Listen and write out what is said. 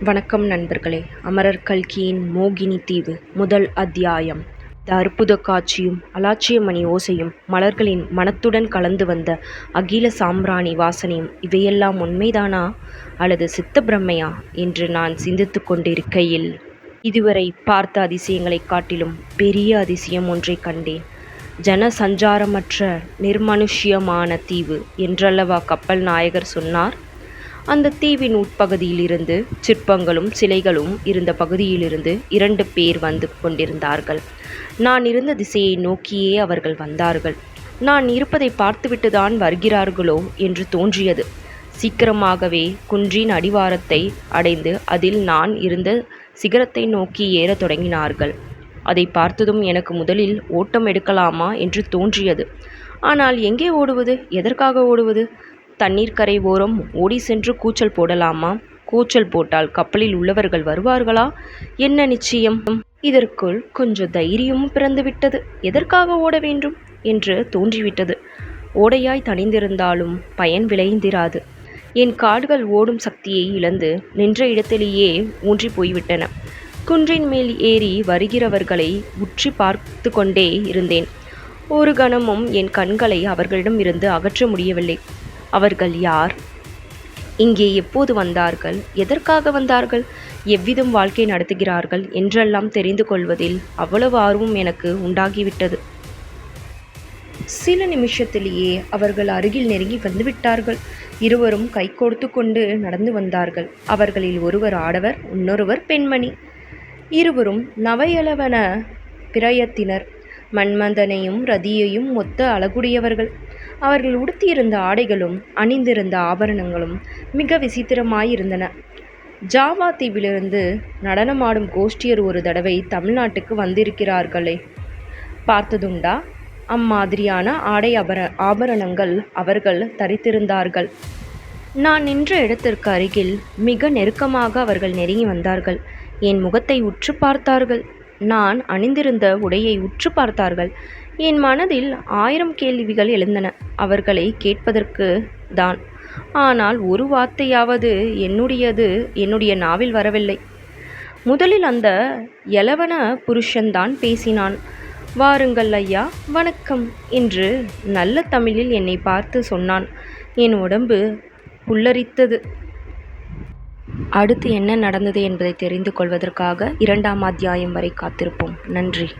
வணக்கம் நண்பர்களே. அமரர் கல்கியின் மோகினி தீவு முதல் அத்தியாயம். இந்த அற்புத காட்சியும் அலாட்சியமணி ஓசையும் மலர்களின் மனத்துடன் கலந்து வந்த அகில சாம்பிராணி வாசனையும் இவையெல்லாம் உண்மைதானா? அல்லது சித்த பிரம்மையா என்று நான் சிந்தித்து கொண்டிருக்கையில் இதுவரை பார்த்த அதிசயங்களை காட்டிலும் பெரிய அதிசயம் ஒன்றை கண்டேன். ஜன சஞ்சாரமற்ற நிர்மனுஷ்யமான தீவு என்றல்லவா கப்பல் நாயகர் சொன்னார்? அந்த தீவின் உட்பகுதியிலிருந்து சிற்பங்களும் சிலைகளும் இருந்த பகுதியிலிருந்து இரண்டு பேர் வந்து கொண்டிருந்தார்கள். நான் இருந்த திசையை நோக்கியே அவர்கள் வந்தார்கள். நான் இருப்பதை பார்த்துவிட்டுதான் வருகிறார்களோ என்று தோன்றியது. சீக்கிரமாகவே குன்றின் அடிவாரத்தை அடைந்து அதில் நான் இருந்த சிகரத்தை நோக்கி ஏறத் தொடங்கினார்கள். அதை பார்த்ததும் எனக்கு முதலில் ஓட்டம் எடுக்கலாமா என்று தோன்றியது. ஆனால் எங்கே ஓடுவது? எதற்காக ஓடுவது? தண்ணீர் கரை ஓரம் ஓடி சென்று கூச்சல் போடலாமா? கூச்சல் போட்டால் கப்பலில் உள்ளவர்கள் வருவார்களா? என்ன நிச்சயம்? இதற்குள் கொஞ்சம் தைரியமும் பிறந்துவிட்டது. எதற்காக ஓட வேண்டும்? என்று தோன்றிவிட்டது. ஓடையாய் தணிந்திருந்தாலும் பயன் விளைந்திராது. என் கால்கள் ஓடும் சக்தியை இழந்து நின்ற இடத்திலேயே ஊன்றி போய்விட்டன. குன்றின் மேல் ஏறி வருகிறவர்களை உற்றி பார்த்து கொண்டே இருந்தேன். ஒரு கணமும் என் கண்களை அவர்களிடம் இருந்து அகற்ற முடியவில்லை. அவர்கள் யார்? இங்கே எப்போது வந்தார்கள்? எதற்காக வந்தார்கள்? எவ்விதம் வாழ்க்கை நடத்துகிறார்கள்? என்றெல்லாம் தெரிந்து கொள்வதில் அவ்வளவு ஆர்வம் எனக்கு உண்டாகிவிட்டது. சில நிமிஷத்திலேயே அவர்கள் அருகில் நெருங்கி வந்துவிட்டார்கள். இருவரும் கை கொடுத்து கொண்டு நடந்து வந்தார்கள். அவர்களில் ஒருவர் ஆடவர் இன்னொருவர் பெண்மணி. இருவரும் நவையளவன பிரயத்தினர். மன்மதனையும் ரதியையும் ஒத்த அழகுடையவர்கள். அவர்கள் உடுத்தியிருந்த ஆடைகளும் அணிந்திருந்த ஆபரணங்களும் மிக விசித்திரமாயிருந்தன. ஜாவா தீவிலிருந்து நடனமாடும் கோஷ்டியர் ஒரு தடவை தமிழ்நாட்டுக்கு வந்திருக்கிறார்களே. பார்த்ததுண்டா? அம்மாதிரியான ஆடை அபர ஆபரணங்கள் அவர்கள் தரித்திருந்தார்கள். நான் நின்ற இடத்திற்கு அருகில் மிக நெருக்கமாக அவர்கள் நெருங்கி வந்தார்கள். என் முகத்தை உற்று பார்த்தார்கள். நான் அணிந்திருந்த உடையை உற்று பார்த்தார்கள். என் மனதில் ஆயிரம் கேள்விகள் எழுந்தன. அவர்களை கேட்பதற்கு தான். ஆனால் ஒரு வார்த்தையாவது என்னுடையது என்னுடைய நாவில் வரவில்லை. முதலில் அந்த எலவன புருஷன்தான் பேசினான். வாருங்கள் ஐயா வணக்கம் என்று நல்ல தமிழில் என்னை பார்த்து சொன்னான். என் உடம்பு புல்லரித்தது. அடுத்து என்ன நடந்தது என்பதை தெரிந்து கொள்வதற்காக இரண்டாம் அத்தியாயம் வரை காத்திருப்போம். நன்றி.